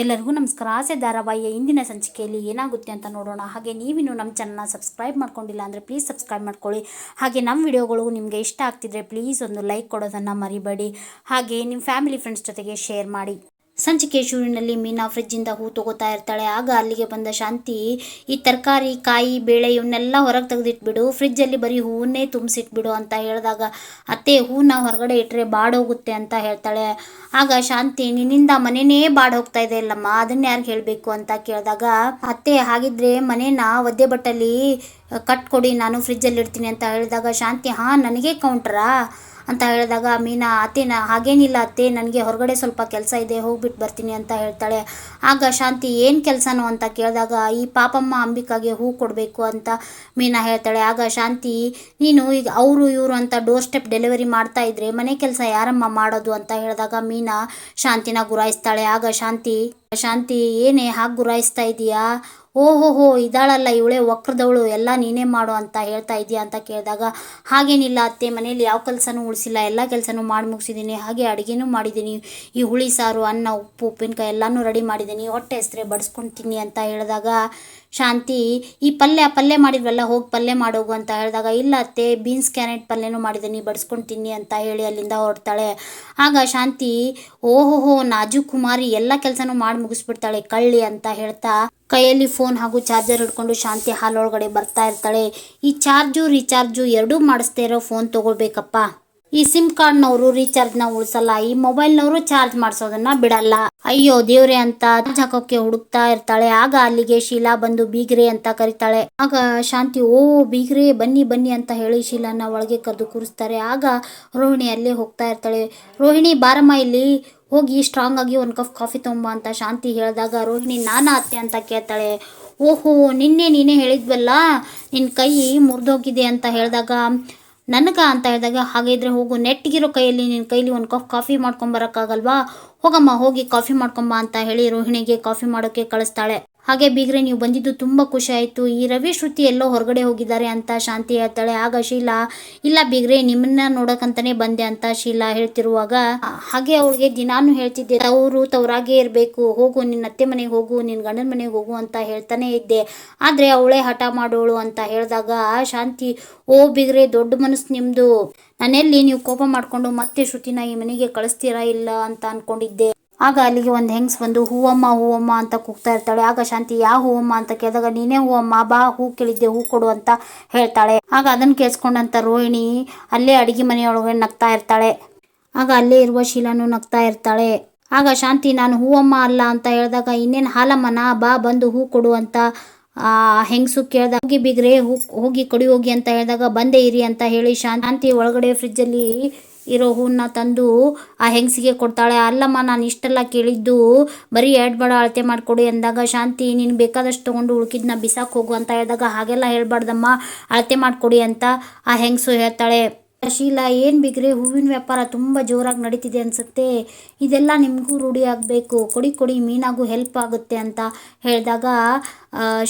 ಎಲ್ಲರಿಗೂ ನಮಸ್ಕಾರ. ಆಸೆ ಧಾರಾವಾಹಿಯ ಇಂದಿನ ಸಂಚಿಕೆಯಲ್ಲಿ ಏನಾಗುತ್ತೆ ಅಂತ ನೋಡೋಣ. ಹಾಗೆ ನೀವಿನ್ನೂ ನಮ್ಮ ಚಾನಲ್ನ ಸಬ್ಸ್ಕ್ರೈಬ್ ಮಾಡ್ಕೊಂಡಿಲ್ಲ ಅಂದರೆ ಪ್ಲೀಸ್ ಸಬ್ಸ್ಕ್ರೈಬ್ ಮಾಡ್ಕೊಳ್ಳಿ. ಹಾಗೆ ನಮ್ಮ ವಿಡಿಯೋಗಳು ನಿಮಗೆ ಇಷ್ಟ ಆಗ್ತಿದ್ರೆ ಪ್ಲೀಸ್ ಒಂದು ಲೈಕ್ ಕೊಡೋದನ್ನು ಮರಿಬೇಡಿ. ಹಾಗೆ ನಿಮ್ಮ ಫ್ಯಾಮಿಲಿ ಫ್ರೆಂಡ್ಸ್ ಜೊತೆಗೆ ಶೇರ್ ಮಾಡಿ. ಸಂಚಿಕೆ ಶುರುವಿನಲ್ಲಿ ಮೀನಾ ಫ್ರಿಜ್ಜಿಂದ ಹೂ ತಗೋತಾ ಇರ್ತಾಳೆ. ಆಗ ಅಲ್ಲಿಗೆ ಬಂದ ಶಾಂತಿ, ಈ ತರಕಾರಿ, ಕಾಯಿ, ಬೇಳೆ ಇವನ್ನೆಲ್ಲ ಹೊರಗೆ ತೆಗೆದಿಟ್ಬಿಡು. ಫ್ರಿಜ್ಜಲ್ಲಿ ಬರೀ ಹೂವನ್ನೇ ತುಂಬಿಸಿಟ್ಬಿಡು, ಅಂತ ಹೇಳಿದಾಗ, ಅತ್ತೆ ಹೂವನ್ನ ಹೊರಗಡೆ ಇಟ್ಟರೆ ಬಾಡೋಗುತ್ತೆ, ಅಂತ ಹೇಳ್ತಾಳೆ. ಆಗ ಶಾಂತಿ, ನಿನ್ನಿಂದ ಮನೆನೇ ಬಾಡ್ ಹೋಗ್ತಾ ಇದೆ ಇಲ್ಲಮ್ಮ, ಅದನ್ನ ಯಾರಿಗೆ ಹೇಳಬೇಕು? ಅಂತ ಕೇಳಿದಾಗ, ಅತ್ತೆ, ಹಾಗಿದ್ರೆ ಮನೇನ ಒದ್ದೆ ಬಟ್ಟಲ್ಲಿ ಕಟ್ಕೊಡಿ, ನಾನು ಫ್ರಿಜ್ಜಲ್ಲಿ ಇಡ್ತೀನಿ ಅಂತ ಹೇಳಿದಾಗ, ಶಾಂತಿ, ಹಾಂ, ನನಗೆ ಕೌಂಟ್ರಾ ಅಂತ ಹೇಳಿದಾಗ, ಮೀನಾ, ಅತ್ತೆ, ನಾ, ಹಾಗೇನಿಲ್ಲ ಅತ್ತೆ, ನನಗೆ ಹೊರಗಡೆ ಸ್ವಲ್ಪ ಕೆಲಸ ಇದೆ ಹೋಗ್ಬಿಟ್ಟು ಬರ್ತೀನಿ ಅಂತ ಹೇಳ್ತಾಳೆ. ಆಗ ಶಾಂತಿ, ಏನು ಕೆಲಸನೋ? ಅಂತ ಕೇಳಿದಾಗ, ಈ ಪಾಪಮ್ಮ ಅಂಬಿಕಾಗೆ ಹೂ ಕೊಡಬೇಕು ಅಂತ ಮೀನಾ ಹೇಳ್ತಾಳೆ. ಆಗ ಶಾಂತಿ, ನೀನು ಈಗ ಅವರು, ಇವರು ಅಂತ ಡೋರ್ ಸ್ಟೆಪ್ ಡೆಲಿವರಿ ಮಾಡ್ತಾ ಇದ್ರೆ ಮನೆ ಕೆಲಸ ಯಾರಮ್ಮ ಮಾಡೋದು? ಅಂತ ಹೇಳಿದಾಗ ಮೀನಾ ಶಾಂತಿನ ಗುರಾಯಿಸ್ತಾಳೆ. ಆಗ ಶಾಂತಿ ಶಾಂತಿ, ಏನೇ, ಹಾಗೆ ಗುರಾಯಿಸ್ತಾ ಇದೀಯಾ? ಓಹೋಹೋ, ಇದಾಳಲ್ಲ ಇವಳೆ ವಕ್ರದವಳು, ಎಲ್ಲ ನೀನೇ ಮಾಡು ಅಂತ ಹೇಳ್ತಾ ಇದೀಯಾ ಅಂತ ಕೇಳಿದಾಗ, ಹಾಗೇನಿಲ್ಲ ಅತ್ತೆ ಮನೇಲಿ ಯಾವ ಕೆಲಸನೂ ಉಳಿಸಿಲ್ಲ, ಎಲ್ಲ ಕೆಲಸನೂ ಮಾಡಿ ಮುಗಿಸಿದ್ದೀನಿ, ಹಾಗೆ ಅಡುಗೆನೂ ಮಾಡಿದ್ದೀನಿ, ಈ ಹುಳಿ ಸಾರು, ಅನ್ನ, ಉಪ್ಪು, ಉಪ್ಪಿನಕಾಯಿ ಎಲ್ಲನೂ ರೆಡಿ ಮಾಡಿದ್ದೀನಿ, ಹೊಟ್ಟೆ ಹೆಸರೇ ಬಡಿಸ್ಕೊಂತೀನಿ ಅಂತ ಹೇಳಿದಾಗ ಶಾಂತಿ, ಈ ಪಲ್ಯ ಪಲ್ಯ ಮಾಡಿದ್ವಲ್ಲ, ಹೋಗಿ ಪಲ್ಯ ಮಾಡೋಗು ಅಂತ ಹೇಳಿದಾಗ, ಇಲ್ಲ ಅತ್ತೆ, ಬೀನ್ಸ್ ಕ್ಯಾರೆಟ್ ಪಲ್ಯನೂ ಮಾಡಿದ್ದೀನಿ ಬಡಿಸ್ಕೊಂಡು ತಿನ್ನಿ ಅಂತ ಹೇಳಿ ಅಲ್ಲಿಂದ ಹೊರಡ್ತಾಳೆ. ಆಗ ಶಾಂತಿ, ಓಹೋಹೋ ನಾಜು ಕುಮಾರಿ ಎಲ್ಲ ಕೆಲಸನೂ ಮಾಡಿ ಮುಗಿಸ್ಬಿಡ್ತಾಳೆ, ಕಳ್ಳಿ ಅಂತ ಹೇಳ್ತಾ ಕೈಯಲ್ಲಿ ಫೋನ್ ಹಾಗೂ ಚಾರ್ಜರ್ ಹಿಡ್ಕೊಂಡು ಶಾಂತಿ ಹಾಲೊಳಗಡೆ ಬರ್ತಾ ಇರ್ತಾಳೆ. ಈ ಚಾರ್ಜು, ರೀಚಾರ್ಜು ಎರಡೂ ಮಾಡಿಸ್ತಾ ಇರೋ ಫೋನ್ ತಗೊಳ್ಬೇಕಪ್ಪ. ಈ ಸಿಮ್ ಕಾರ್ಡ್ನವರು ರೀಚಾರ್ಜ್ನ ಉಳಿಸಲ್ಲ, ಈ ಮೊಬೈಲ್ನವರು ಚಾರ್ಜ್ ಮಾಡಿಸೋದನ್ನ ಬಿಡಲ್ಲ. ಅಯ್ಯೋ, ದೇವ್ರೆ ಅಂತ ಚಾರ್ಜ್ ಹುಡುಕ್ತಾ ಇರ್ತಾಳೆ. ಆಗ ಅಲ್ಲಿಗೆ ಶೀಲಾ ಬಂದು, ಬೀಗ್ರೆ ಅಂತ ಕರೀತಾಳೆ. ಆಗ ಶಾಂತಿ, ಓ, ಬೀಗ್ರೆ, ಬನ್ನಿ ಬನ್ನಿ ಅಂತ ಹೇಳಿ ಶೀಲಾನ ಒಳಗೆ ಕರೆದು ಕೂರಿಸ್ತಾರೆ. ಆಗ ರೋಹಿಣಿ ಅಲ್ಲೇ ಹೋಗ್ತಾ ಇರ್ತಾಳೆ. ರೋಹಿಣಿ, ಬಾರಮ್ಮ ಇಲ್ಲಿ. ಹೋಗಿ ಸ್ಟ್ರಾಂಗ್ ಆಗಿ ಒಂದು ಕಪ್ ಕಾಫಿ ತೊಂಬ ಅಂತ ಶಾಂತಿ ಹೇಳಿದಾಗ ರೋಹಿಣಿ, ನಾನಾ ಅತ್ತೆ ಅಂತ ಕೇಳ್ತಾಳೆ. ಓಹೋ, ನಿನ್ನೆ ನೀನೇ ಹೇಳಿದ್ವಲ್ಲ ನಿನ್ನ ಕೈ ಮುರಿದೋಗಿದೆ ಅಂತ ಹೇಳಿದಾಗ ನನಗ ಅಂತ ಹೇಳಿದಾಗ ಇದ್ರೆ ಹೋಗು ನೆಟ್ಟಿಗಿರೋ ಕೈಯಲ್ಲಿ ನಿನ್ನ ಕೈಲಿ ಒಂದು ಕಪ್ ಕಾಫಿ ಮಾಡ್ಕೊಂಬರಕ್ಕಾಗಲ್ವಾ ಹೋಗಮ್ಮ, ಹೋಗಿ ಕಾಫಿ ಮಾಡ್ಕೊಂಬ ಅಂತ ಹೇಳಿ ರೋಹಿಣಿಗೆ ಕಾಫಿ ಮಾಡೋಕೆ ಕಳಿಸ್ತಾಳೆ. ಹಾಗೆ ಬೀಗ್ರೆ, ನೀವು ಬಂದಿದ್ದು ತುಂಬಾ ಖುಷಿ ಆಯ್ತು. ಈ ರವಿ ಶ್ರುತಿ ಎಲ್ಲೋ ಹೊರಗಡೆ ಹೋಗಿದ್ದಾರೆ ಅಂತ ಶಾಂತಿ ಹೇಳ್ತಾಳೆ. ಆಗ ಶೀಲಾ, ಇಲ್ಲ ಬೀಗ್ರೆ, ನಿಮ್ಮನ್ನ ನೋಡಕಂತಾನೆ ಬಂದೆ ಅಂತ ಶೀಲಾ ಹೇಳ್ತಿರುವಾಗ, ಹಾಗೆ ಅವಳಿಗೆ ದಿನಾನು ಹೇಳ್ತಿದ್ದೆ ಅವರು ತವರಾಗೆ ಇರಬೇಕು. ಹೋಗು, ನಿನ್ನ ಅತ್ತೆ ಮನೆಗೆ ಹೋಗು, ನಿನ್ನ ಗಂಡನ ಮನೆಗೆ ಹೋಗು ಅಂತ ಹೇಳ್ತಾನೆ ಇದ್ದೆ. ಆದ್ರೆ ಅವಳೇ ಹಠ ಮಾಡೋಳು ಅಂತ ಹೇಳಿದಾಗ ಶಾಂತಿ, ಓ ಬಿಗ್ರೆ, ದೊಡ್ಡ ಮನಸ್ಸು ನಿಮ್ಮದು ನಾನೆಲ್ಲಿ ನೀವು ಕೋಪ ಮಾಡಿಕೊಂಡು ಮತ್ತೆ ಶ್ರುತಿನ ಈ ಮನೆಗೆ ಕಳಿಸ್ತೀರಾ ಇಲ್ಲ ಅಂತ ಅನ್ಕೊಂಡಿದ್ದೆ. ಆಗ ಅಲ್ಲಿಗೆ ಒಂದು ಹೆಂಗ್ಸ್ ಬಂದು, ಹೂವಮ್ಮ ಹೂವಮ್ಮ ಅಂತ ಕೂಗ್ತಾ ಇರ್ತಾಳೆ. ಆಗ ಶಾಂತಿ ಯಾವ ಹೂವಮ್ಮ ಅಂತ ಕೇಳಿದಾಗ, ನೀನೇ ಹೂವಮ್ಮ, ಬಾ, ಹೂ ಕೇಳಿದ್ದೆ, ಹೂ ಕೊಡು ಅಂತ ಹೇಳ್ತಾಳೆ. ಆಗ ಅದನ್ನು ಕೇಳಿಸ್ಕೊಂಡಂತ ರೋಹಿಣಿ ಅಲ್ಲೇ ಅಡಿಗೆ ಮನೆಯೊಳಗೆ ನಗ್ತಾ ಇರ್ತಾಳೆ. ಆಗ ಅಲ್ಲೇ ಇರುವ ಶೀಲಾನು ನಗ್ತಾ ಇರ್ತಾಳೆ. ಆಗ ಶಾಂತಿ, ನಾನು ಹೂವಮ್ಮ ಅಲ್ಲ ಅಂತ ಹೇಳಿದಾಗ, ಇನ್ನೇನು ಹಾಲಮ್ಮನ, ಬಾ, ಬಂದು ಹೂ ಕೊಡು ಅಂತ ಆ, ಹೆಂಗಸು ಕೇಳ್ದಾಗ ಹೋಗಿ ಬಿಗ್ರೆ ಹೋಗಿ ಕೊಡಿ, ಹೋಗಿ ಅಂತ ಹೇಳಿದಾಗ ಬಂದೇ ಇರಿ ಅಂತ ಹೇಳಿ ಶಾಂತಿ ಒಳಗಡೆ ಫ್ರಿಜ್ಜಲ್ಲಿ ಇರೋ ಹೂವನ್ನ ತಂದು ಆ ಹೆಂಗಸಿಗೆ ಕೊಡ್ತಾಳೆ. ಅಲ್ಲಮ್ಮ, ನಾನು ಇಷ್ಟೆಲ್ಲ ಕೇಳಿದ್ದು ಬರೀ ಎರಡು ಬಡ ಅಳತೆ ಮಾಡಿಕೊಡಿ ಅಂದಾಗ ಶಾಂತಿ, ನೀನು ಬೇಕಾದಷ್ಟು ತೊಗೊಂಡು ಉಳ್ಕಿದ್ನ ಬಿಸಾಕ್ ಹೋಗು ಅಂತ ಹೇಳಿದಾಗ ಹಾಗೆಲ್ಲ ಹೇಳ್ಬಾರ್ದಮ್ಮ. ಅಳತೆ ಮಾಡಿಕೊಡಿ ಅಂತ ಆ ಹೆಂಗಸು ಹೇಳ್ತಾಳೆ. ಶೀಲಾ, ಏನು ಬಿಗ್ರೆ, ಹೂವಿನ ವ್ಯಾಪಾರ ತುಂಬ ಜೋರಾಗಿ ನಡೀತಿದೆ ಅನಿಸುತ್ತೆ. ಇದೆಲ್ಲ ನಿಮಗೂ ರೂಢಿ ಆಗಬೇಕು. ಕೊಡಿ ಕೊಡಿ, ಮೀನಾಗೂ ಹೆಲ್ಪ್ ಆಗುತ್ತೆ ಅಂತ ಹೇಳಿದಾಗ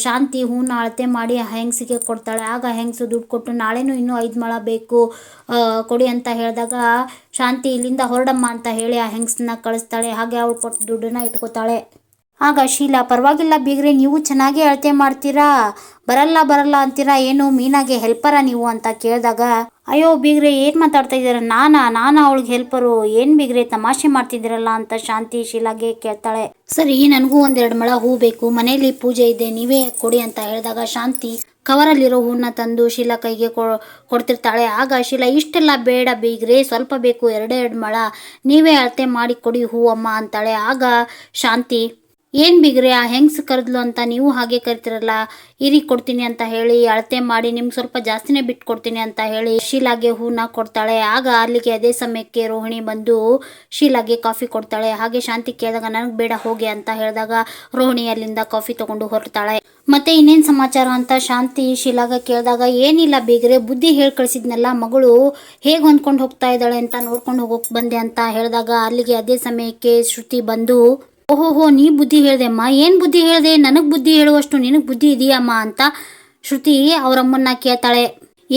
ಶಾಂತಿ ಹೂನ ಅಳತೆ ಮಾಡಿ ಆ ಹೆಂಗಸಿಗೆ ಕೊಡ್ತಾಳೆ. ಆಗ ಹೆಂಗ್ಸು ದುಡ್ಡು ಕೊಟ್ಟು ನಾಳೆನೂ ಇನ್ನೂ ಐದು ಮೊಳ ಬೇಕು. ಕೊಡಿ ಅಂತ ಹೇಳಿದಾಗ, ಶಾಂತಿ ಇಲ್ಲಿಂದ ಹೊರಡಮ್ಮ ಅಂತ ಹೇಳಿ ಆ ಹೆಂಗ್ಸನ್ನ ಕಳಿಸ್ತಾಳೆ. ಹಾಗೆ ಅವಳು ಕೊಟ್ಟು ದುಡ್ಡನ್ನ ಇಟ್ಕೋತಾಳೆ. ಆಗ ಶೀಲಾ, ಪರವಾಗಿಲ್ಲ ಬೀಗ್ರೆ, ನೀವು ಚೆನ್ನಾಗೇ ಅಳತೆ ಮಾಡ್ತೀರಾ? ಬರಲ್ಲ ಬರಲ್ಲ ಅಂತೀರಾ? ಏನು, ಮೀನಾಗೆ ಹೆಲ್ಪರ ನೀವು ಅಂತ ಕೇಳಿದಾಗ, ಅಯ್ಯೋ ಬೀಗ್ರೆ, ಏನು ಮಾತಾಡ್ತಾ ಇದ್ದೀರಾ? ನಾನಾ ನಾನಾ ಅವಳಿಗೆ ಹೆಲ್ಪರು ಏನು ಬೀಗ್ರೆ, ತಮಾಷೆ ಮಾಡ್ತಿದ್ದೀರಲ್ಲ ಅಂತ ಶಾಂತಿ ಶೀಲಾಗೆ ಕೇಳ್ತಾಳೆ. ಸರಿ, ನನಗೂ ಒಂದೆರಡು ಮಳ ಹೂ ಬೇಕು. ಮನೆಯಲ್ಲಿ ಪೂಜೆ ಇದೆ, ನೀವೇ ಕೊಡಿ ಅಂತ ಹೇಳಿದಾಗ ಶಾಂತಿ ಕವರಲ್ಲಿರೋ ಹೂವನ್ನ ತಂದು ಶೀಲಾ ಕೈಗೆ ಕೊಡ್ತಿರ್ತಾಳೆ. ಆಗ ಶೀಲಾ, ಇಷ್ಟೆಲ್ಲ ಬೇಡ ಬೀಗ್ರೆ, ಸ್ವಲ್ಪ ಬೇಕು, ಎರಡೆರಡು ಮಳ. ನೀವೇ ಅಳತೆ ಮಾಡಿ ಕೊಡಿ ಹೂವಮ್ಮ ಅಂತಾಳೆ. ಆಗ ಶಾಂತಿ ಏನು ಬಿಗ್ರೆ, ಆ ಹೆಂಗ್ಸ್ ಕರೆದ್ಲು ಅಂತ ನೀವು ಹಾಗೆ ಕರಿತಿರಲ್ಲ? ಇರಿ ಕೊಡ್ತೀನಿ ಅಂತ ಹೇಳಿ, ಅಳತೆ ಮಾಡಿ ನಿಮ್ಗೆ ಸ್ವಲ್ಪ ಜಾಸ್ತಿನೇ ಬಿಟ್ಟು ಕೊಡ್ತೀನಿ ಅಂತ ಹೇಳಿ ಶೀಲಾಗೆ ಹೂನ ಕೊಡ್ತಾಳೆ. ಆಗ ಅಲ್ಲಿಗೆ ಅದೇ ಸಮಯಕ್ಕೆ ರೋಹಿಣಿ ಬಂದು ಶೀಲಾಗೆ ಕಾಫಿ ಕೊಡ್ತಾಳೆ. ಹಾಗೆ ಶಾಂತಿ ಕೇಳಿದಾಗ, ನನಗೆ ಬೇಡ, ಹೋಗಿ ಅಂತ ಹೇಳಿದಾಗ ರೋಹಿಣಿ ಅಲ್ಲಿಂದ ಕಾಫಿ ತಗೊಂಡು ಹೊರಡ್ತಾಳೆ. ಮತ್ತೆ ಇನ್ನೇನು ಸಮಾಚಾರ ಅಂತ ಶಾಂತಿ ಶೀಲಾಗ ಕೇಳಿದಾಗ, ಏನಿಲ್ಲ ಬೇಗ್ರೆ, ಬುದ್ಧಿ ಹೇಳಿ ಕಳಿಸಿದ್ನಲ್ಲ, ಮಗಳು ಹೇಗೆ ಹೊಂದ್ಕೊಂಡು ಹೋಗ್ತಾ ಇದ್ದಾಳೆ ಅಂತ ನೋಡ್ಕೊಂಡು ಹೋಗೋಕೆ ಬಂದೆ ಅಂತ ಹೇಳಿದಾಗ, ಅಲ್ಲಿಗೆ ಅದೇ ಸಮಯಕ್ಕೆ ಶ್ರುತಿ ಬಂದು ಓಹೋಹೋ, ನೀ ಬುದ್ಧಿ ಹೇಳಿದೆ ಅಮ್ಮ. ಏನು ಬುದ್ಧಿ ಹೇಳಿದೆ? ನನಗೆ ಬುದ್ಧಿ ಹೇಳುವಷ್ಟು ನಿನಗೆ ಬುದ್ಧಿ ಇದೆಯಮ್ಮ ಅಂತ ಶ್ರುತಿ ಅವರಮ್ಮನ್ನ ಕೇಳ್ತಾಳೆ.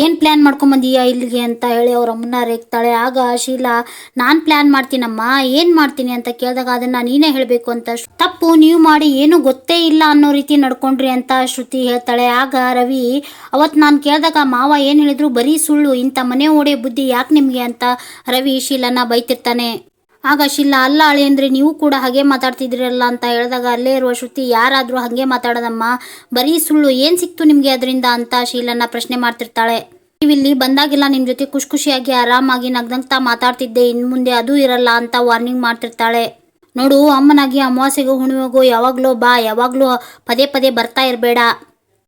ಏನು ಪ್ಲ್ಯಾನ್ ಮಾಡ್ಕೊಂಬಂದೀಯ ಇಲ್ಲಿಗೆ ಅಂತ ಹೇಳಿ ಅವ್ರ ಅಮ್ಮನ ರೇಗ್ತಾಳೆ. ಆಗ ಶೀಲಾ, ನಾನು ಪ್ಲ್ಯಾನ್ ಮಾಡ್ತೀನಮ್ಮ. ಏನು ಮಾಡ್ತೀನಿ ಅಂತ ಕೇಳಿದಾಗ ಅದನ್ನು ನೀನೇ ಹೇಳಬೇಕು ಅಂತ ತಪ್ಪು, ನೀವು ಮಾಡಿ, ಏನು ಗೊತ್ತೇ ಇಲ್ಲ ಅನ್ನೋ ರೀತಿ ನಡ್ಕೊಂಡ್ರಿ ಅಂತ ಶ್ರುತಿ ಹೇಳ್ತಾಳೆ. ಆಗ ರವಿ ಅವತ್ತು ನಾನು ಕೇಳಿದಾಗ ಮಾವ ಏನು ಹೇಳಿದ್ರು, ಬರೀ ಸುಳ್ಳು, ಇಂಥ ಮನೆ ಓಡೆ ಬುದ್ಧಿ ಯಾಕೆ ನಿಮಗೆ ಅಂತ ರವಿ ಶೀಲನ ಬೈತಿರ್ತಾನೆ. ಆಗ ಶಿಲ್ಲ, ಅಲ್ಲ ಅಳೆ ಅಂದರೆ ನೀವು ಕೂಡ ಹಾಗೆ ಮಾತಾಡ್ತಿದ್ರಲ್ಲ ಅಂತ ಹೇಳಿದಾಗ ಅಲ್ಲೇ ಇರುವ ಶ್ರುತಿ, ಯಾರಾದರೂ ಹಾಗೆ ಮಾತಾಡೋದಮ್ಮ, ಬರೀ ಸುಳ್ಳು ಏನು ಸಿಕ್ತು ನಿಮಗೆ ಅದರಿಂದ? ಅಂತ ಶೀಲನ ಪ್ರಶ್ನೆ ಮಾಡ್ತಿರ್ತಾಳೆ. ನೀವಿಲ್ಲಿ ಬಂದಾಗಿಲ್ಲ ನಿಮ್ಮ ಜೊತೆ ಖುಷಿ ಖುಷಿಯಾಗಿ ಆರಾಮಾಗಿ ನಗ್ನಗ್ತಾ ಮಾತಾಡ್ತಿದ್ದೆ ಇನ್ನು ಮುಂದೆ ಅದು ಇರಲ್ಲ ಅಂತ ವಾರ್ನಿಂಗ್ ಮಾಡ್ತಿರ್ತಾಳೆ. ನೋಡು, ಅಮ್ಮನಾಗಿ ಅಮಾವಾಸ್ಯೆಗೂ ಹುಣ್ಣಿಮೆಗೂ ಯಾವಾಗಲೂ ಬಾ, ಯಾವಾಗಲೂ ಪದೇ ಪದೇ ಬರ್ತಾ ಇರಬೇಡ.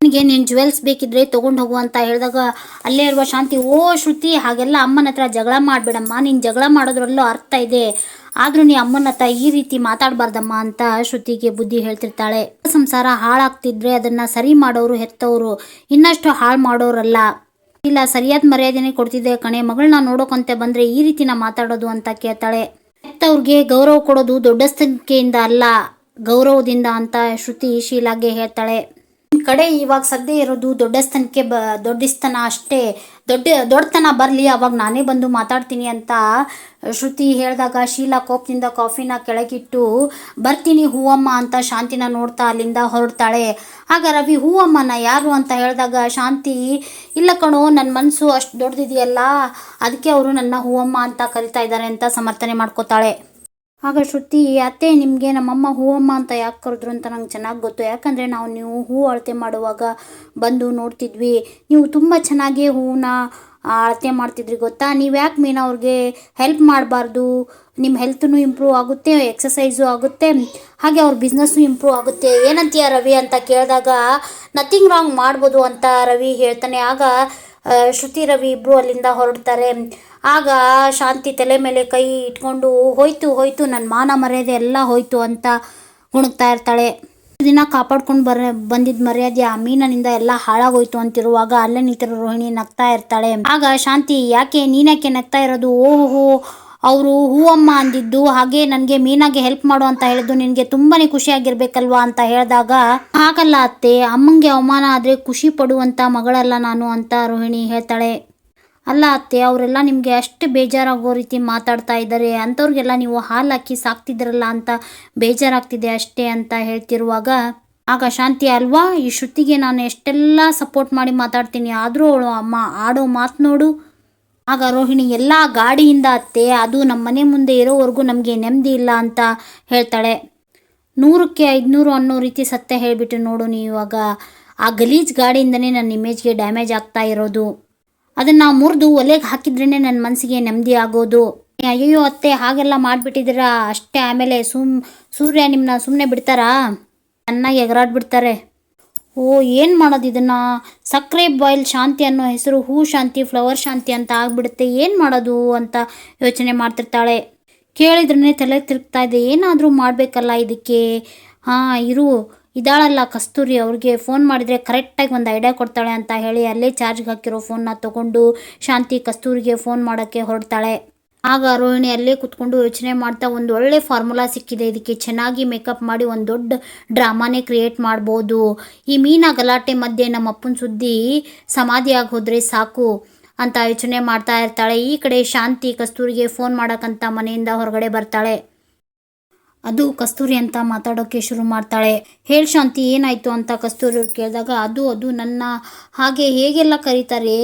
ನಿನಗೆ ನೀನು ಜುವೆಲ್ಸ್ ಬೇಕಿದ್ರೆ ತೊಗೊಂಡು ಹೋಗು ಅಂತ ಹೇಳಿದಾಗ ಅಲ್ಲೇ ಇರುವ ಶಾಂತಿ, ಓ ಶ್ರುತಿ, ಹಾಗೆಲ್ಲ ಅಮ್ಮನ ಹತ್ರ ಜಗಳ ಮಾಡಬೇಡಮ್ಮ. ನೀನು ಜಗಳ ಮಾಡೋದ್ರಲ್ಲೂ ಅರ್ಥ ಇದೆ. ಆದರೂ ನೀ ಅಮ್ಮನ ಹತ್ರ ಈ ರೀತಿ ಮಾತಾಡಬಾರ್ದಮ್ಮ ಅಂತ ಶ್ರುತಿಗೆ ಬುದ್ಧಿ ಹೇಳ್ತಿರ್ತಾಳೆ. ಸಂಸಾರ ಹಾಳಾಗ್ತಿದ್ರೆ ಅದನ್ನು ಸರಿ ಮಾಡೋರು ಹೆತ್ತವರು. ಇನ್ನಷ್ಟು ಹಾಳು ಮಾಡೋರಲ್ಲ. ಇಲ್ಲ, ಸರಿಯಾದ ಮರ್ಯಾದೆನೇ ಕೊಡ್ತಿದ್ದೆ ಕಣೆ. ಮಗಳನ್ನ ನೋಡೋಕಂತೆ ಬಂದರೆ ಈ ರೀತಿನ ಮಾತಾಡೋದು ಅಂತ ಕೇಳ್ತಾಳೆ. ಹೆತ್ತವ್ರಿಗೆ ಗೌರವ ಕೊಡೋದು ದೊಡ್ಡ ಸಂಖ್ಯೆಯಿಂದ ಅಲ್ಲ, ಗೌರವದಿಂದ ಅಂತ ಶ್ರುತಿ ಶೀಲಾಗೆ ಹೇಳ್ತಾಳೆ. ಕಡೆ ಇವಾಗ ಸದ್ಯ ಇರೋದು ದೊಡ್ಡಸ್ತನಕ್ಕೆ ಬ ದೊಡ್ಡಸ್ತನ ಅಷ್ಟೇ. ದೊಡ್ಡ, ದೊಡ್ಡತನ ಬರಲಿ, ಅವಾಗ ನಾನೇ ಬಂದು ಮಾತಾಡ್ತೀನಿ ಅಂತ ಶ್ರುತಿ ಹೇಳಿದಾಗ ಶೀಲಾ ಕೋಪದಿಂದ ಕಾಫಿನ ಕೆಳಗಿಟ್ಟು, ಬರ್ತೀನಿ ಹೂವಮ್ಮ ಅಂತ ಶಾಂತಿನ ನೋಡ್ತಾ ಅಲ್ಲಿಂದ ಹೊರಡ್ತಾಳೆ. ಆಗ ರವಿ, ಹೂವಮ್ಮನ ಯಾರು? ಅಂತ ಹೇಳಿದಾಗ ಶಾಂತಿ, ಇಲ್ಲ ಕಣೋ ನನ್ನ ಮನಸ್ಸು ಅಷ್ಟು ದೊಡ್ಡದಿದೆಯಲ್ಲ ಅದಕ್ಕೆ ಅವರು ನನ್ನ ಹೂವಮ್ಮ ಅಂತ ಕರಿತಾ ಇದ್ದಾರೆ ಅಂತ ಸಮರ್ಥನೆ ಮಾಡ್ಕೋತಾಳೆ. ಆಗ ಶ್ರುತಿ, ಅತ್ತೆ, ನಿಮಗೆ ನಮ್ಮಮ್ಮ ಹೂವಮ್ಮ ಅಂತ ಯಾಕೆ ಕರೆದ್ರು ಅಂತ ನಂಗೆ ಚೆನ್ನಾಗಿ ಗೊತ್ತು. ಯಾಕಂದರೆ ನಾವು ನೀವು ಹೂ ಅಳತೆ ಮಾಡುವಾಗ ಬಂದು ನೋಡ್ತಿದ್ವಿ. ನೀವು ತುಂಬ ಚೆನ್ನಾಗಿ ಹೂವನ್ನ ಅಳತೆ ಮಾಡ್ತಿದ್ರಿ ಗೊತ್ತಾ? ನೀವು ಯಾಕೆ ಮೀನ ಅವ್ರಿಗೆ ಹೆಲ್ಪ್ ಮಾಡಬಾರ್ದು? ನಿಮ್ಮ ಹೆಲ್ತೂ ಇಂಪ್ರೂವ್ ಆಗುತ್ತೆ ಎಕ್ಸಸೈಸು ಆಗುತ್ತೆ. ಹಾಗೆ ಅವ್ರ ಬಿಸ್ನೆಸ್ಸು ಇಂಪ್ರೂವ್ ಆಗುತ್ತೆ. ಏನಂತೀಯ ರವಿ ಅಂತ ಕೇಳಿದಾಗ ನಥಿಂಗ್ ರಾಂಗ್ ಮಾಡ್ಬೋದು ಅಂತ ರವಿ ಹೇಳ್ತಾನೆ. ಆಗ ಶ್ರುತಿ, ರವಿ ಇಬ್ಬರು ಅಲ್ಲಿಂದ ಹೊರಡ್ತಾರೆ. ಆಗ ಶಾಂತಿ ತಲೆ ಮೇಲೆ ಕೈ ಇಟ್ಕೊಂಡು, ಹೋಯ್ತು ಹೋಯ್ತು ನನ್ನ ಮಾನ ಮರ್ಯಾದೆ ಎಲ್ಲ ಹೋಯ್ತು ಅಂತ ಗುಣಗ್ತಾ ಇರ್ತಾಳೆ. ದಿನ ಕಾಪಾಡ್ಕೊಂಡು ಬರ ಬಂದಿದ್ದ ಮರ್ಯಾದೆ ಆ ಮೀನಿನಿಂದ ಎಲ್ಲ ಹಾಳಾಗೋಯ್ತು ಅಂತಿರುವಾಗ ಅಲ್ಲೇ ನಿಂತಿರೋ ರೋಹಿಣಿ ನಗ್ತಾ ಇರ್ತಾಳೆ. ಆಗ ಶಾಂತಿ, ಯಾಕೆ ನೀನ್ಯಾಕೆ ನಗ್ತಾ ಇರೋದು? ಓಹೋ ಅವರು ಹೂವಮ್ಮ ಅಂದಿದ್ದು, ಹಾಗೆ ನನಗೆ ಮೀನಾಗೆ ಹೆಲ್ಪ್ ಮಾಡು ಅಂತ ಹೇಳಿದ್ದು ನಿನಗೆ ತುಂಬಾನೇ ಖುಷಿಯಾಗಿರ್ಬೇಕಲ್ವಾ ಅಂತ ಹೇಳಿದಾಗ, ಹಾಗಲ್ಲ ಅತ್ತೆ, ಅಮ್ಮಂಗೆ ಅವಮಾನ ಆದರೆ ಖುಷಿ ಪಡುವಂಥ ಮಗಳಲ್ಲ ನಾನು ಅಂತ ರೋಹಿಣಿ ಹೇಳ್ತಾಳೆ. ಅಲ್ಲ ಅತ್ತೆ, ಅವರೆಲ್ಲ ನಿಮಗೆ ಅಷ್ಟು ಬೇಜಾರಾಗೋ ರೀತಿ ಮಾತಾಡ್ತಾ ಇದ್ದಾರೆ. ಅಂಥವ್ರಿಗೆಲ್ಲ ನೀವು ಹಾಲು ಹಾಕಿ ಸಾಕ್ತಿದ್ರಲ್ಲ ಅಂತ ಬೇಜಾರಾಗ್ತಿದೆ ಅಷ್ಟೇ ಅಂತ ಹೇಳ್ತಿರುವಾಗ, ಆಗ ಶಾಂತಿ ಅಲ್ವಾ, ಈ ಶ್ರುತಿಗೆ ನಾನು ಎಷ್ಟೆಲ್ಲ ಸಪೋರ್ಟ್ ಮಾಡಿ ಮಾತಾಡ್ತೀನಿ, ಆದರೂ ಅವಳು ಅಮ್ಮ ಆಡೋ ಮಾತು ನೋಡು. ಆಗ ರೋಹಿಣಿ, ಎಲ್ಲ ಗಾಡಿಯಿಂದ ಅತ್ತೆ, ಅದು ನಮ್ಮ ಮನೆ ಮುಂದೆ ಇರೋವರೆಗೂ ನಮಗೆ ನೆಮ್ಮದಿ ಇಲ್ಲ ಅಂತ ಹೇಳ್ತಾಳೆ. ನೂರಕ್ಕೆ ಐದುನೂರು ಅನ್ನೋ ರೀತಿ ಸತ್ಯ ಹೇಳಿಬಿಟ್ಟು ನೋಡು ನೀವು ಇವಾಗ ಆ ಗಲೀಜ್ ಗಾಡಿಯಿಂದನೇ ನನ್ನ ಇಮೇಜ್ಗೆ ಡ್ಯಾಮೇಜ್ ಆಗ್ತಾ ಇರೋದು. ಅದನ್ನು ಮುರಿದು ಒಲೆಗೆ ಹಾಕಿದ್ರೇ ನನ್ನ ಮನಸ್ಸಿಗೆ ನೆಮ್ಮದಿ ಆಗೋದು. ಅಯ್ಯೋ ಅತ್ತೆ, ಹಾಗೆಲ್ಲ ಮಾಡಿಬಿಟ್ಟಿದ್ದೀರಾ? ಅಷ್ಟೇ, ಆಮೇಲೆ ಸುಮ್, ಸೂರ್ಯ ನಿಮ್ಮನ್ನ ಸುಮ್ಮನೆ ಬಿಡ್ತಾರಾ? ಚೆನ್ನಾಗಿ ಎಗರಾಡ್ಬಿಡ್ತಾರೆ. ಓ, ಏನು ಮಾಡೋದು ಇದನ್ನು? ಸಕ್ಕರೆ ಬಾಯ್ಲ್ ಶಾಂತಿ ಅನ್ನೋ ಹೆಸರು, ಹೂ ಶಾಂತಿ, ಫ್ಲವರ್ ಶಾಂತಿ ಅಂತ ಆಗ್ಬಿಡುತ್ತೆ. ಏನು ಮಾಡೋದು ಅಂತ ಯೋಚನೆ ಮಾಡ್ತಿರ್ತಾಳೆ. ಕೇಳಿದ್ರೇ ತಲೆ ತಿರುಗ್ತಾ ಇದೆ. ಏನಾದರೂ ಮಾಡಬೇಕಲ್ಲ ಇದಕ್ಕೆ? ಹಾಂ, ಇರು. ಇದಾಳಲ್ಲ ಕಸ್ತೂರಿ ಅವ್ರಿಗೆ ಫೋನ್ ಮಾಡಿದರೆ ಕರೆಕ್ಟಾಗಿ ಒಂದು ಐಡಿಯಾ ಕೊಡ್ತಾಳೆ ಅಂತ ಹೇಳಿ ಅಲ್ಲೇ ಚಾರ್ಜ್ಗೆ ಹಾಕಿರೋ ಫೋನ್ನ ತೊಗೊಂಡು ಶಾಂತಿ ಕಸ್ತೂರಿಗೆ ಫೋನ್ ಮಾಡೋಕ್ಕೆ ಹೊರಡ್ತಾಳೆ. ಆಗ ರೋಹಿಣಿ ಅಲ್ಲೇ ಕುತ್ಕೊಂಡು ಯೋಚನೆ ಮಾಡ್ತಾ ಒಂದು ಒಳ್ಳೆ ಫಾರ್ಮುಲಾ ಸಿಕ್ಕಿದೆ. ಇದಕ್ಕೆ ಚೆನ್ನಾಗಿ ಮೇಕಪ್ ಮಾಡಿ ಒಂದು ದೊಡ್ಡ ಡ್ರಾಮಾನೇ ಕ್ರಿಯೇಟ್ ಮಾಡ್ಬೋದು. ಈ ಮೀನಾ ಗಲಾಟೆ ಮಧ್ಯೆ ನಮ್ಮ ಅಪ್ಪನ ಸುದ್ದಿ ಸಮಾಧಿ ಹೋದರೆ ಸಾಕು ಅಂತ ಯೋಚನೆ ಮಾಡ್ತಾ ಇರ್ತಾಳೆ. ಈ ಕಡೆ ಶಾಂತಿ ಕಸ್ತೂರಿಗೆ ಫೋನ್ ಮಾಡೋಕ್ಕಂತ ಮನೆಯಿಂದ ಹೊರಗಡೆ ಬರ್ತಾಳೆ. ಅದು ಕಸ್ತೂರಿ ಅಂತ ಮಾತಾಡೋಕ್ಕೆ ಶುರು ಮಾಡ್ತಾಳೆ. ಹೇಳ್ ಶಾಂತಿ, ಏನಾಯಿತು? ಅಂತ ಕಸ್ತೂರಿ ಕೇಳಿದಾಗ, ಅದು ಅದು ನನ್ನ ಹಾಗೆ ಹೇಗೆಲ್ಲ ಕರೀತಾರೆ?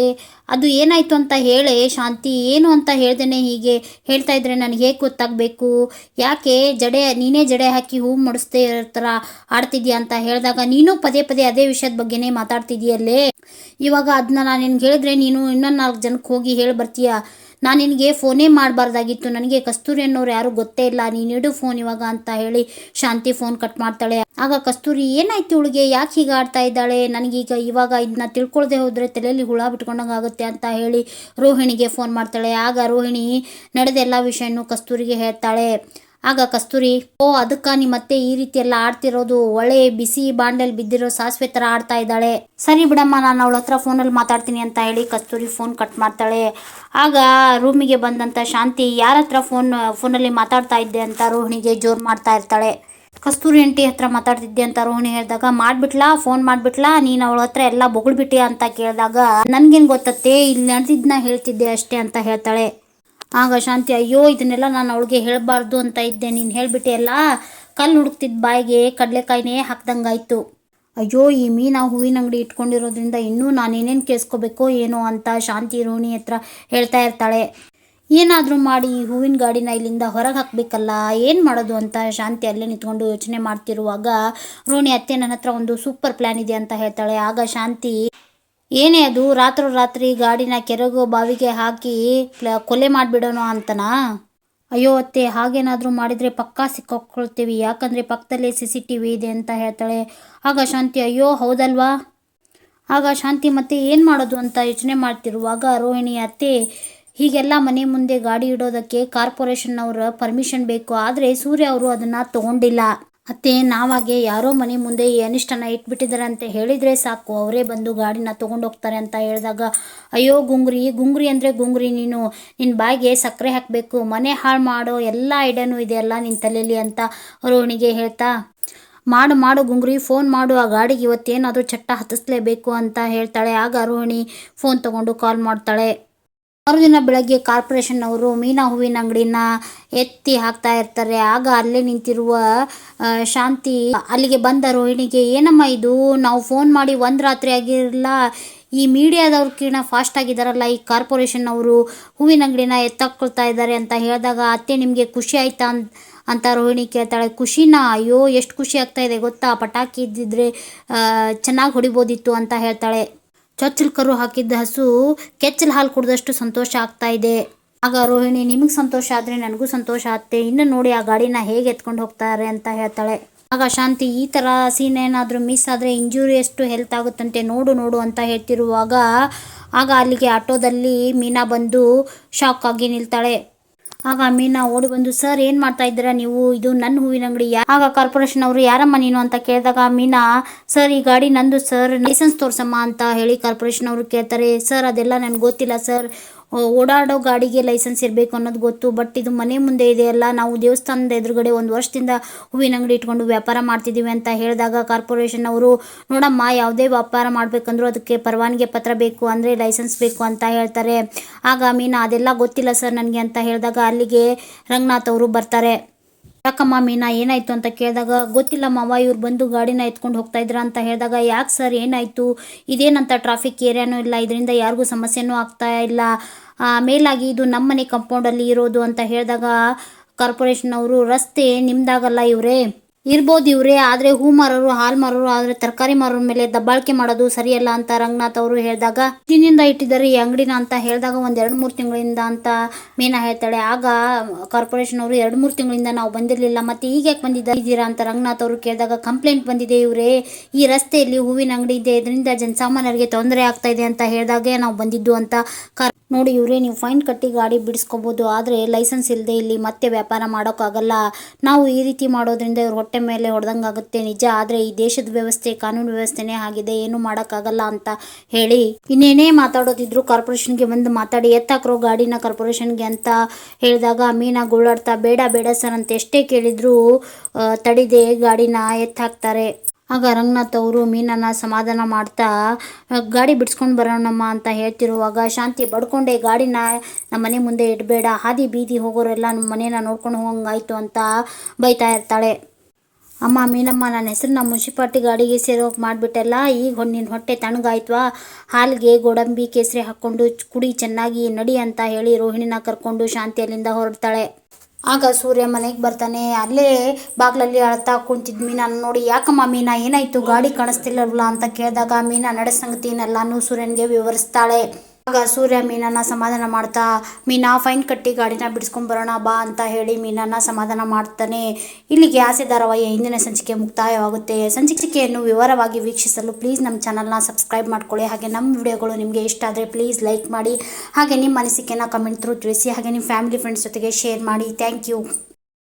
ಅದು ಏನಾಯಿತು ಅಂತ ಹೇಳಿ, ಶಾಂತಿ, ಏನು ಅಂತ ಹೇಳ್ದೇನೆ ಹೀಗೆ? ಹೇಳ್ತಾ ಇದ್ರೆ ನನಗೆ ಹೇಗೆ ಗೊತ್ತಾಗಬೇಕು? ಯಾಕೆ ಜಡೆ, ನೀನೇ ಜಡೆ ಹಾಕಿ ಹೂ ಮುಡಿಸ್ದೇ ಇರೋ ಥರ ಆಡ್ತಿದ್ಯಾ? ಅಂತ ಹೇಳಿದಾಗ, ನೀನು ಪದೇ ಪದೇ ಅದೇ ವಿಷಯದ ಬಗ್ಗೆನೇ ಮಾತಾಡ್ತಿದ್ಯಲ್ಲೇ ಇವಾಗ ಅದನ್ನ ನಾನು ನಿನ್ಗೆ ಹೇಳಿದ್ರೆ ನೀನು ಇನ್ನೊಂದು ನಾಲ್ಕು ಜನಕ್ಕೆ ಹೋಗಿ ಹೇಳಿ ಬರ್ತೀಯ? ನಾನು ನಿನಗೆ ಫೋನೇ ಮಾಡಬಾರ್ದಾಗಿತ್ತು. ನನಗೆ ಕಸ್ತೂರಿ ಅನ್ನೋರು ಯಾರು ಗೊತ್ತೇ ಇಲ್ಲ. ನೀನಿಡು ಫೋನ್ ಇವಾಗ ಅಂತ ಹೇಳಿ ಶಾಂತಿ ಫೋನ್ ಕಟ್ ಮಾಡ್ತಾಳೆ. ಆಗ ಕಸ್ತೂರಿ, ಏನಾಯ್ತು ಇವಳಿಗೆ ಯಾಕೆ ಹೀಗೆ ಆಡ್ತಾ ಇದ್ದಾಳೆ? ನನಗೀಗ ಇವಾಗ ಇದನ್ನ ತಿಳ್ಕೊಳ್ದೆ ಹೋದರೆ ತಲೆಯಲ್ಲಿ ಹುಳ ಬಿಟ್ಕೊಂಡಂಗೆ ಆಗುತ್ತೆ ಅಂತ ಹೇಳಿ ರೋಹಿಣಿಗೆ ಫೋನ್ ಮಾಡ್ತಾಳೆ. ಆಗ ರೋಹಿಣಿ ನಡೆದ ಎಲ್ಲ ವಿಷಯನೂ ಕಸ್ತೂರಿಗೆ ಹೇಳ್ತಾಳೆ. ಆಗ ಕಸ್ತೂರಿ, ಓ, ಅದಕ್ಕ ಮತ್ತೆ ಈ ರೀತಿ ಎಲ್ಲ ಆಡ್ತಿರೋದು? ಒಳ್ಳೆ ಬಿಸಿ ಬಾಂಡಲ್ ಬಿದ್ದಿರೋ ಸಾಸಿವೆ ತರ ಆಡ್ತಾ ಇದ್ದಾಳೆ. ಸರಿ ಬಿಡಮ್ಮ, ನಾನು ಅವಳ ಹತ್ರ ಫೋನಲ್ಲಿ ಮಾತಾಡ್ತೀನಿ ಅಂತ ಹೇಳಿ ಕಸ್ತೂರಿ ಫೋನ್ ಕಟ್ ಮಾಡ್ತಾಳೆ. ಆಗ ರೂಮಿಗೆ ಬಂದಂತ ಶಾಂತಿ, ಯಾರ ಹತ್ರ ಫೋನ್ ಫೋನಲ್ಲಿ ಮಾತಾಡ್ತಾ ಇದ್ದೆ? ಅಂತ ರೋಹಿಣಿಗೆ ಜೋರು ಮಾಡ್ತಾ ಇರ್ತಾಳೆ. ಕಸ್ತೂರಿ ಆಂಟಿ ಹತ್ರ ಮಾತಾಡ್ತಿದ್ದೆ ಅಂತ ರೋಹಿಣಿ ಹೇಳಿದಾಗ, ಮಾಡ್ಬಿಟ್ಲಾ ಫೋನ್ ಮಾಡ್ಬಿಟ್ಲಾ, ನೀನು ಅವಳ ಹತ್ರ ಎಲ್ಲ ಬೊಗಳ್ಬಿಟ್ಟಿ ಅಂತ ಕೇಳಿದಾಗ, ನನ್ಗೇನು ಗೊತ್ತತ್ತೆ ಇಲ್ಲಿ ನಡೆದಿದ್ನ ಹೇಳ್ತಿದ್ದೆ ಅಷ್ಟೇ ಅಂತ ಹೇಳ್ತಾಳೆ. ಆಗ ಶಾಂತಿ, ಅಯ್ಯೋ, ಇದನ್ನೆಲ್ಲ ನಾನು ಅವಳಿಗೆ ಹೇಳಬಾರ್ದು ಅಂತ ಇದ್ದೆ, ನೀನು ಹೇಳ್ಬಿಟ್ಟೆ ಅಲ್ಲ? ಕಲ್ಲು ಹುಡುಕ್ತಿದ್ದ ಬಾಯಿಗೆ ಕಡಲೆಕಾಯಿನೇ ಹಾಕ್ದಂಗಾಯ್ತು. ಅಯ್ಯೋ, ಈ ಮೀನಾ ಹೂವಿನ ಅಂಗಡಿ ಇಟ್ಕೊಂಡಿರೋದ್ರಿಂದ ಇನ್ನೂ ನಾನೇನೇನು ಕೇಳಿಸ್ಕೋಬೇಕೋ, ಏನೋ? ಅಂತ ಶಾಂತಿ ರೋಹಿಣಿ ಹತ್ರ ಹೇಳ್ತಾ ಇರ್ತಾಳೆ. ಏನಾದರೂ ಮಾಡಿ ಈ ಹೂವಿನ ಗಾಡಿನ ಇಲ್ಲಿಂದ ಹೊರಗೆ ಹಾಕಬೇಕಲ್ಲ, ಏನು ಮಾಡೋದು ಅಂತ ಶಾಂತಿ ಅಲ್ಲೇ ನಿಂತ್ಕೊಂಡು ಯೋಚನೆ ಮಾಡ್ತಿರುವಾಗ ರೋಹಿಣಿ ಅತ್ತೆ ನನ್ನ ಹತ್ರ ಒಂದು ಸೂಪರ್ ಪ್ಲ್ಯಾನ್ ಇದೆ ಅಂತ ಹೇಳ್ತಾಳೆ. ಆಗ ಶಾಂತಿ, ಏನೇ ಅದು ರಾತ್ರೋರಾತ್ರಿ ಗಾಡಿನ ಕೆರೆಗೋ ಬಾವಿಗೆ ಹಾಕಿ ಕೊಲೆ ಮಾಡಿಬಿಡೋಣ ಅಂತನಾ? ಅಯ್ಯೋ ಅತ್ತೆ, ಹಾಗೇನಾದರೂ ಮಾಡಿದರೆ ಪಕ್ಕಾ ಸಿಕ್ಕಾಕೊಳ್ತೀವಿ ಯಾಕಂದರೆ ಪಕ್ಕದಲ್ಲೇ ಸಿ ಸಿ ಟಿ ವಿ ಇದೆ ಅಂತ ಹೇಳ್ತಾಳೆ. ಆಗ ಶಾಂತಿ, ಅಯ್ಯೋ ಹೌದಲ್ವಾ? ಆಗ ಶಾಂತಿ ಮತ್ತೆ ಏನು ಮಾಡೋದು ಅಂತ ಯೋಚನೆ ಮಾಡ್ತಿರುವಾಗ ರೋಹಿಣಿ ಅತ್ತೆ ಹೀಗೆಲ್ಲ ಮನೆ ಮುಂದೆ ಗಾಡಿ ಇಡೋದಕ್ಕೆ ಕಾರ್ಪೊರೇಷನ್ ಅವರ ಪರ್ಮಿಷನ್ ಬೇಕು. ಆದರೆ ಸೂರ್ಯ ಅವರು ಅದನ್ನು ತಗೊಂಡಿಲ್ಲ. ಅತ್ತೆ ನಾವಾಗೆ ಯಾರೋ ಮನೆ ಮುಂದೆ ಈ ಅನಿಷ್ಟನ ಇಟ್ಬಿಟ್ಟಿದ್ದಾರೆ ಅಂತ ಹೇಳಿದರೆ ಸಾಕು. ಅವರೇ ಬಂದು ಗಾಡಿನ ಹೋಗ್ತಾರೆ ಅಂತ ಹೇಳಿದಾಗ, ಅಯ್ಯೋ ಗುಂಗ್ರಿ ಗುಂಗ್ರಿ ಅಂದರೆ ಗುಂಗ್ರಿ ನೀನು. ನಿನ್ನ ಬಾಯಿಗೆ ಸಕ್ಕರೆ ಹಾಕಬೇಕು. ಮನೆ ಹಾಳು ಮಾಡೋ ಎಲ್ಲ ಐಡಿಯಾನೂ ಇದೆಯಲ್ಲ ನಿನ್ನ ತಲೆಯಲ್ಲಿ ಅಂತ ರೋಹಿಣಿಗೆ ಹೇಳ್ತಾ, ಮಾಡು ಮಾಡು ಗುಂಗ್ರಿ, ಫೋನ್ ಮಾಡು. ಆ ಗಾಡಿಗೆ ಇವತ್ತೇನಾದರೂ ಚಟ್ಟ ಹತ್ತಿಸ್ಲೇಬೇಕು ಅಂತ ಹೇಳ್ತಾಳೆ. ಆಗ ರೋಹಿಣಿ ಫೋನ್ ತಗೊಂಡು ಕಾಲ್ ಮಾಡ್ತಾಳೆ. ಮರುದಿನ ಬೆಳಗ್ಗೆ ಕಾರ್ಪೊರೇಷನ್ ಅವರು ಮೀನಾ ಹೂವಿನ ಅಂಗಡಿನ ಎತ್ತಿ ಹಾಕ್ತಾ ಇರ್ತಾರೆ. ಆಗ ಅಲ್ಲೇ ನಿಂತಿರುವ ಶಾಂತಿ ಅಲ್ಲಿಗೆ ಬಂದ ರೋಹಿಣಿಗೆ, ಏನಮ್ಮ ಇದು? ನಾವು ಫೋನ್ ಮಾಡಿ ಒಂದು ರಾತ್ರಿ ಆಗಿರಲ್ಲ ಈ ಮೀಡಿಯಾದವ್ರು ಕಿಣ ಫಾಸ್ಟ್ ಆಗಿದ್ದಾರಲ್ಲ ಈ ಕಾರ್ಪೊರೇಷನ್ ಅವರು ಹೂವಿನ ಅಂಗಡಿನ ಎತ್ತಾಕೊಳ್ತಾ ಇದ್ದಾರೆ ಅಂತ ಹೇಳಿದಾಗ, ಅತ್ತೆ, ನಿಮಗೆ ಖುಷಿ ಆಯ್ತಾ? ಅಂತ ರೋಹಿಣಿ ಕೇಳ್ತಾಳೆ. ಖುಷಿನಾ? ಅಯ್ಯೋ, ಎಷ್ಟು ಖುಷಿ ಆಗ್ತಾ ಇದೆ ಗೊತ್ತಾ? ಪಟಾಕಿ ಇದ್ದಿದ್ರೆ ಚೆನ್ನಾಗಿ ಹೊಡಿಬೋದಿತ್ತು ಅಂತ ಹೇಳ್ತಾಳೆ. ಚೊಚ್ಚಲು ಕರು ಹಾಕಿದ್ದ ಹಸು ಕೆಚ್ಚಲು ಹಾಲು ಕುಡಿದಷ್ಟು ಸಂತೋಷ ಆಗ್ತಾ ಇದೆ. ಆಗ ರೋಹಿಣಿ, ನಿಮಗೆ ಸಂತೋಷ ಆದರೆ ನನಗೂ ಸಂತೋಷ ಆಗುತ್ತೆ ಇನ್ನು ನೋಡಿ ಆ ಗಾಡಿನ ಹೇಗೆ ಎತ್ಕೊಂಡು ಹೋಗ್ತಾರೆ ಅಂತ ಹೇಳ್ತಾಳೆ. ಆಗ ಶಾಂತಿ, ಈ ಥರ ಸೀನ್ ಏನಾದರೂ ಮಿಸ್ ಆದರೆ ಇಂಜುರಿ ಎಷ್ಟು ಹೆಲ್ತ್ ಆಗುತ್ತಂತೆ ನೋಡು ನೋಡು ಅಂತ ಹೇಳ್ತಿರುವಾಗ, ಆಗ ಅಲ್ಲಿಗೆ ಆಟೋದಲ್ಲಿ ಮೀನಾ ಬಂದು ಶಾಕ್ ಆಗಿ ನಿಲ್ತಾಳೆ. ಆಗ ಮೀನಾ ಓಡಿ ಬಂದು, ಸರ್, ಏನ್ ಮಾಡ್ತಾ ಇದ್ದೀರಾ ನೀವು? ಇದು ನನ್ನ ಹೂವಿನ ಅಂಗಡಿ ಆಗ ಕಾರ್ಪೊರೇಷನ್ ಅವರು, ಯಾರಮ್ಮ ನೀನು? ಅಂತ ಕೇಳಿದಾಗ ಮೀನಾ, ಸರ್, ಈ ಗಾಡಿ ನಂದು, ಸರ್, ಲೈಸೆನ್ಸ್ ತೋರ್ಸಮ್ಮ ಅಂತ ಹೇಳಿ ಕಾರ್ಪೊರೇಷನ್ ಅವರು ಕೇಳ್ತಾರೆ. ಸರ್, ಅದೆಲ್ಲ ನನ್ಗೆ ಗೊತ್ತಿಲ್ಲ, ಸರ್. ಓಡಾಡೋ ಗಾಡಿಗೆ ಲೈಸೆನ್ಸ್ ಇರಬೇಕು ಅನ್ನೋದು ಗೊತ್ತು, ಬಟ್ ಇದು ಮನೆ ಮುಂದೆ ಇದೆಯಲ್ಲ ನಾವು ದೇವಸ್ಥಾನದ ಎದುರುಗಡೆ ಒಂದು ವರ್ಷದಿಂದ ಹೂವಿನ ಅಂಗಡಿ ಇಟ್ಕೊಂಡು ವ್ಯಾಪಾರ ಮಾಡ್ತಿದ್ದೀವಿ ಅಂತ ಹೇಳಿದಾಗ ಕಾರ್ಪೊರೇಷನ್ ಅವರು, ನೋಡಮ್ಮ, ಯಾವುದೇ ವ್ಯಾಪಾರ ಮಾಡಬೇಕಂದ್ರೂ ಅದಕ್ಕೆ ಪರವಾನಗಿ ಪತ್ರ ಬೇಕು ಅಂದರೆ ಲೈಸೆನ್ಸ್ ಬೇಕು ಅಂತ ಹೇಳ್ತಾರೆ. ಆಗ ಮೀನಾ ಅದೆಲ್ಲ ಗೊತ್ತಿಲ್ಲ ಸರ್ ನನಗೆ ಅಂತ ಹೇಳಿದಾಗ ಅಲ್ಲಿಗೆ ರಂಗನಾಥ್ ಅವರು ಬರ್ತಾರೆ. ಯಾಕಮ್ಮ, ಮೀನಾ ಏನಾಯ್ತು ಅಂತ ಕೇಳಿದಾಗ, ಗೊತ್ತಿಲ್ಲ ಮಾವ, ಇವ್ರು ಬಂದು ಗಾಡಿನ ಎತ್ಕೊಂಡು ಹೋಗ್ತಾ ಇದ್ರ ಅಂತ ಹೇಳಿದಾಗ, ಯಾಕೆ ಸರ್, ಏನಾಯ್ತು? ಇದೇನಂತ ಟ್ರಾಫಿಕ್ ಏರಿಯಾನೂ ಇಲ್ಲ, ಇದರಿಂದ ಯಾರಿಗೂ ಸಮಸ್ಯೆನೂ ಆಗ್ತಾ ಇಲ್ಲ. ಮೇಲಾಗಿ ಇದು ನಮ್ಮನೆ ಕಂಪೌಂಡಲ್ಲಿ ಇರೋದು ಅಂತ ಹೇಳಿದಾಗ, ಕಾರ್ಪೊರೇಷನ್ ಅವರು, ರಸ್ತೆ ನಿಮ್ದಾಗಲ್ಲ ಇವರೇ. ಇರ್ಬೋದು ಇವ್ರೆ, ಆದರೆ ಹೂ ಮಾರೋರು ಹಾಲ್ ಮಾರೋರು ಆದರೆ ತರಕಾರಿ ಮಾರೋರ ಮೇಲೆ ದಬ್ಬಾಳಿಕೆ ಮಾಡೋದು ಸರಿಯಲ್ಲ ಅಂತ ರಂಗನಾಥ್ ಅವರು ಹೇಳಿದಾಗ, ದಿನದಿಂದ ಇಟ್ಟಿದ್ದಾರೆ ಈ ಅಂಗಡಿನ ಅಂತ ಹೇಳಿದಾಗ ಒಂದು ಎರಡು ಮೂರು ತಿಂಗಳಿಂದ ಅಂತ ಮೀನಾ ಹೇಳ್ತಾಳೆ. ಆಗ ಕಾರ್ಪೊರೇಷನ್ ಅವರು ಎರಡು ಮೂರು ತಿಂಗಳಿಂದ ನಾವು ಬಂದಿರಲಿಲ್ಲ, ಮತ್ತೆ ಈಗ ಯಾಕೆ ಬಂದಿದ್ದೀರಾ ಅಂತ ರಂಗನಾಥ್ ಅವರು ಕೇಳಿದಾಗ, ಕಂಪ್ಲೇಂಟ್ ಬಂದಿದೆ ಇವರೇ, ಈ ರಸ್ತೆಯಲ್ಲಿ ಹೂವಿನ ಅಂಗಡಿ ಇದೆ, ಇದರಿಂದ ಜನಸಾಮಾನ್ಯರಿಗೆ ತೊಂದರೆ ಆಗ್ತಾ ಇದೆ ಅಂತ ಹೇಳಿದಾಗೆ ನಾವು ಬಂದಿದ್ದು ಅಂತ ಕಾರ್ ನೋಡಿ ಇವರೇ, ನೀವು ಫೈನ್ ಕಟ್ಟಿ ಗಾಡಿ ಬಿಡಿಸ್ಕೋಬೋದು, ಆದರೆ ಲೈಸೆನ್ಸ್ ಇಲ್ಲದೆ ಇಲ್ಲಿ ಮತ್ತೆ ವ್ಯಾಪಾರ ಮಾಡೋಕ್ಕಾಗಲ್ಲ. ನಾವು ಈ ರೀತಿ ಮಾಡೋದ್ರಿಂದ ಇವ್ರ ಹೊಟ್ಟೆ ಮೇಲೆ ಹೊಡೆದಂಗಾಗುತ್ತೆ. ನಿಜ, ಆದರೆ ಈ ದೇಶದ ವ್ಯವಸ್ಥೆ, ಕಾನೂನು ವ್ಯವಸ್ಥೆನೇ ಆಗಿದೆ, ಏನು ಮಾಡೋಕ್ಕಾಗಲ್ಲ ಅಂತ ಹೇಳಿ. ಇನ್ನೇನೇ ಮಾತಾಡೋದಿದ್ರು ಕಾರ್ಪೊರೇಷನ್ಗೆ ಬಂದು ಮಾತಾಡಿ, ಎತ್ತಾಕ್ರೋ ಗಾಡಿನ ಕಾರ್ಪೊರೇಷನ್ಗೆ ಅಂತ ಹೇಳಿದಾಗ ಮೀನಾ ಗುಳ್ಳಾಡ್ತಾ, ಬೇಡ ಬೇಡ ಸರ್ ಅಂತ ಎಷ್ಟೇ ಕೇಳಿದ್ರು ತಡಿದೆ ಗಾಡಿನ ಎತ್ತಾಕ್ತಾರೆ. ಆಗ ರಂಗನಾಥ್ ಅವರು ಮೀನನ್ನು ಸಮಾಧಾನ ಮಾಡ್ತಾ ಗಾಡಿ ಬಿಡಿಸ್ಕೊಂಡು ಬರೋಣಮ್ಮ ಅಂತ ಹೇಳ್ತಿರುವಾಗ ಶಾಂತಿ ಬಡ್ಕೊಂಡೆ, ಗಾಡಿನ ನಮ್ಮ ಮನೆ ಮುಂದೆ ಇಡಬೇಡ, ಹಾದಿ ಬೀದಿ ಹೋಗೋರೆಲ್ಲ ನಮ್ಮ ಮನೇನ ನೋಡ್ಕೊಂಡು ಹೋಗಂಗಾಯ್ತು ಅಂತ ಬೈತಾ ಇರ್ತಾಳೆ. ಅಮ್ಮ, ಮೀನಮ್ಮ ನನ್ನ ಹೆಸರನ್ನ ಮುನ್ಸಿಪಾಲ್ಟಿ ಗಾಡಿಗೆ ಸೇರೋಕೆ ಮಾಡಿಬಿಟ್ಟೆಲ್ಲ, ಈಗ ನಿನ್ನ ಹೊಟ್ಟೆ ತಣ್ಣಗಾಯ್ತವಾ? ಹಾಲಿಗೆ ಗೋಡಂಬಿ ಕೇಸರಿ ಹಾಕ್ಕೊಂಡು ಕುಡಿ, ಚೆನ್ನಾಗಿ ನಡಿ ಅಂತ ಹೇಳಿ ರೋಹಿಣಿನ ಕರ್ಕೊಂಡು ಶಾಂತಿಯಲ್ಲಿಂದ ಹೊರಡ್ತಾಳೆ. ಆಗ ಸೂರ್ಯ ಮನೆಗೆ ಬರ್ತಾನೆ. ಅಲ್ಲೇ ಬಾಗ್ಲಲ್ಲಿ ಅಳ್ತಾ ಕುಂತಿದ್ ಮೀನಾ. ನೋಡಿ, ಯಾಕಮ್ಮ ಮೀನಾ, ಏನಾಯ್ತು? ಗಾಡಿ ಕಾಣಿಸ್ತಿಲ್ಲವಲ್ಲ ಅಂತ ಕೇಳಿದಾಗ ಮೀನಾ ನಡೆದ ಸಂಗತಿನೆಲ್ಲಾನು ಸೂರ್ಯನಿಗೆ ವಿವರಿಸ್ತಾಳೆ. ಆಗ ಸೂರ್ಯ ಮೀನನ್ನ ಸಮಾಧಾನ ಮಾಡ್ತಾ, ಮೀನಾ ಫೈನ್ ಕಟ್ಟಿ ಗಾಡಿನ ಬಿಡಿಸ್ಕೊಂಡ್ ಬರೋಣ ಬಾ ಅಂತ ಹೇಳಿ ಮೀನನ್ನ ಸಮಾಧಾನ ಮಾಡ್ತಾನೆ. ಇಲ್ಲಿಗೆ ಆಸೆ ಧಾರಾವಾಹಿಯ ಇಂದಿನ ಸಂಚಿಕೆ ಮುಕ್ತಾಯವಾಗುತ್ತೆ. ಸಂಚಿಕೆಯನ್ನು ವಿವರವಾಗಿ ವೀಕ್ಷಿಸಲು ಪ್ಲೀಸ್ ನಮ್ಮ ಚಾನಲ್ನ ಸಬ್ಸ್ಕ್ರೈಬ್ ಮಾಡ್ಕೊಳ್ಳಿ. ಹಾಗೆ ನಮ್ಮ ವಿಡಿಯೋಗಳು ನಿಮಗೆ ಇಷ್ಟ ಆದರೆ ಪ್ಲೀಸ್ ಲೈಕ್ ಮಾಡಿ. ಹಾಗೆ ನಿಮ್ಮ ಅನಿಸಿಕೆನ ಕಮೆಂಟ್ ಥ್ರೂ ತಿಳಿಸಿ. ಹಾಗೆ ನಿಮ್ಮ ಫ್ಯಾಮಿಲಿ ಫ್ರೆಂಡ್ಸ್ ಜೊತೆಗೆ ಶೇರ್ ಮಾಡಿ. Thank you